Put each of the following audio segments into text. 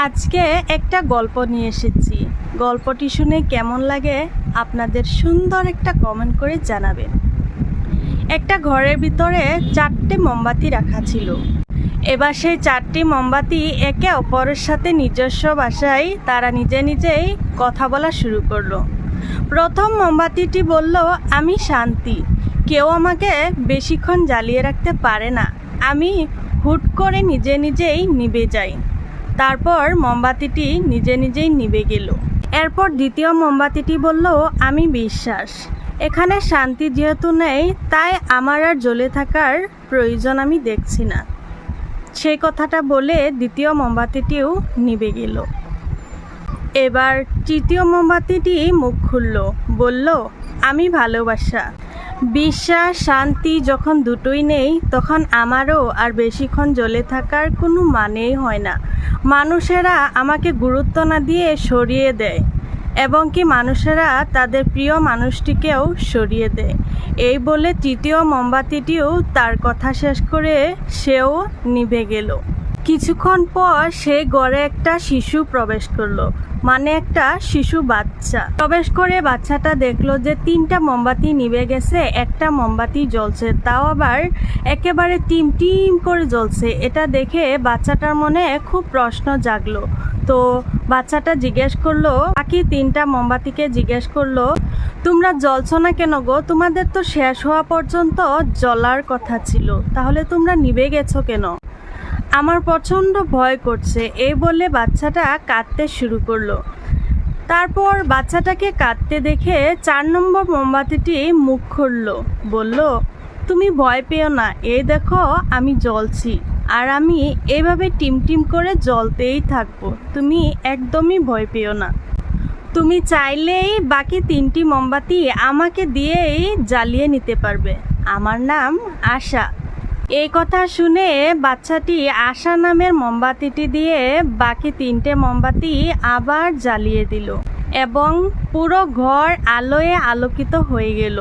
আজকে একটা গল্প নিয়ে এসেছি। গল্পটি শুনে কেমন লাগে আপনাদের সুন্দর একটা কমেন্ট করে জানাবেন। একটা ঘরের ভিতরে চারটে মোমবাতি রাখা ছিল। এবার সেই চারটি মোমবাতি একে অপরের সাথে নিজস্ব ভাষায় তারা নিজে নিজেই কথা বলা শুরু করল। প্রথম মোমবাতিটি বলল, আমি শান্তি। কেউ আমাকে বেশিক্ষণ জ্বালিয়ে রাখতে পারে না। আমি হুট করে নিজে নিজেই নিভে যাই। তারপর মোমবাতিটি নিজে নিজেই নিবে গেল। এরপর দ্বিতীয় মোমবাতিটি বলল, আমি বিশ্বাস। এখানে শান্তি যেহেতু নেই, তাই আমার আর জ্বলে থাকার প্রয়োজন আমি দেখছি না। সেই কথাটা বলে দ্বিতীয় মোমবাতিটিও নিবে গেল। এবার তৃতীয় মোমবাতিটি মুখ খুলল, বলল, আমি ভালোবাসা। বিশ্বাস, শান্তি যখন দুটোই নেই, তখন আমারও আর বেশিক্ষণ জ্বলে থাকার কোনো মানেই হয় না। মানুষেরা আমাকে গুরুত্ব না দিয়ে সরিয়ে দেয় এবং কি মানুষেরা তাদের প্রিয় মানুষটিকেও সরিয়ে দেয়। এই বলে তৃতীয় মোমবাতিটিও তার কথা শেষ করে সেও নিভে গেল। কিছুক্ষণ পর সে গড়ে একটা শিশু প্রবেশ করল। মানে একটা শিশু বাচ্চা। প্রবেশ করে বাচ্চাটা দেখল যে তিনটা মোমবাতি নিভে গেছে, একটা মোমবাতি জ্বলছে। তাও আবার একেবারে টিম টিম করে জ্বলছে। এটা দেখে বাচ্চাটার মনে খুব প্রশ্ন জাগলো। তো বাচ্চাটা জিজ্ঞেস করল বাকি তিনটা মোমবাতিকে জিজ্ঞেস করল, তোমরা জ্বলছো না কেন গো? তোমাদের তো শেষ হওয়া পর্যন্ত জ্বলার কথা ছিল। তাহলে তোমরা নিভে গেছো কেন? আমার প্রচণ্ড ভয় করছে এই বলে বাচ্চাটা কাঁদতে শুরু করল। তারপর বাচ্চাটাকে কাঁদতে দেখে চার নম্বর মোমবাতিটি মুখ খুলল, বলল, তুমি ভয় পেও না, এই দেখো আমি জ্বলছি, আর আমি এভাবে টিম টিম করে জ্বলতেই থাকব, তুমি একদমই ভয় পেও না। তুমি চাইলেই বাকি তিনটি মোমবাতি আমাকে দিয়েই জ্বালিয়ে নিতে পারবে। আমার নাম আশা। এই কথা শুনে বাচ্চাটি আশা নামের মোমবাতিটি দিয়ে বাকি তিনটে মোমবাতি আবার জ্বালিয়ে দিল এবং পুরো ঘর আলোয় আলোকিত হয়ে গেল।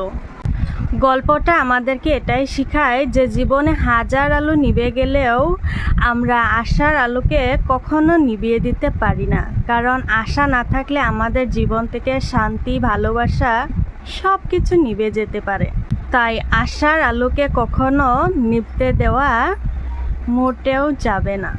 গল্পটা আমাদেরকে এটাই শেখায় যে জীবনে হাজার আলো নিভে গেলেও আমরা আশার আলোকে কখনো নিভিয়ে দিতে পারি না। কারণ আশা না থাকলে আমাদের জীবন থেকে শান্তি, ভালোবাসা সব কিছু নিভে যেতে পারে। তাই আশার আলোকে কখনো নিপতে দেওয়া মোটেও যাবে না।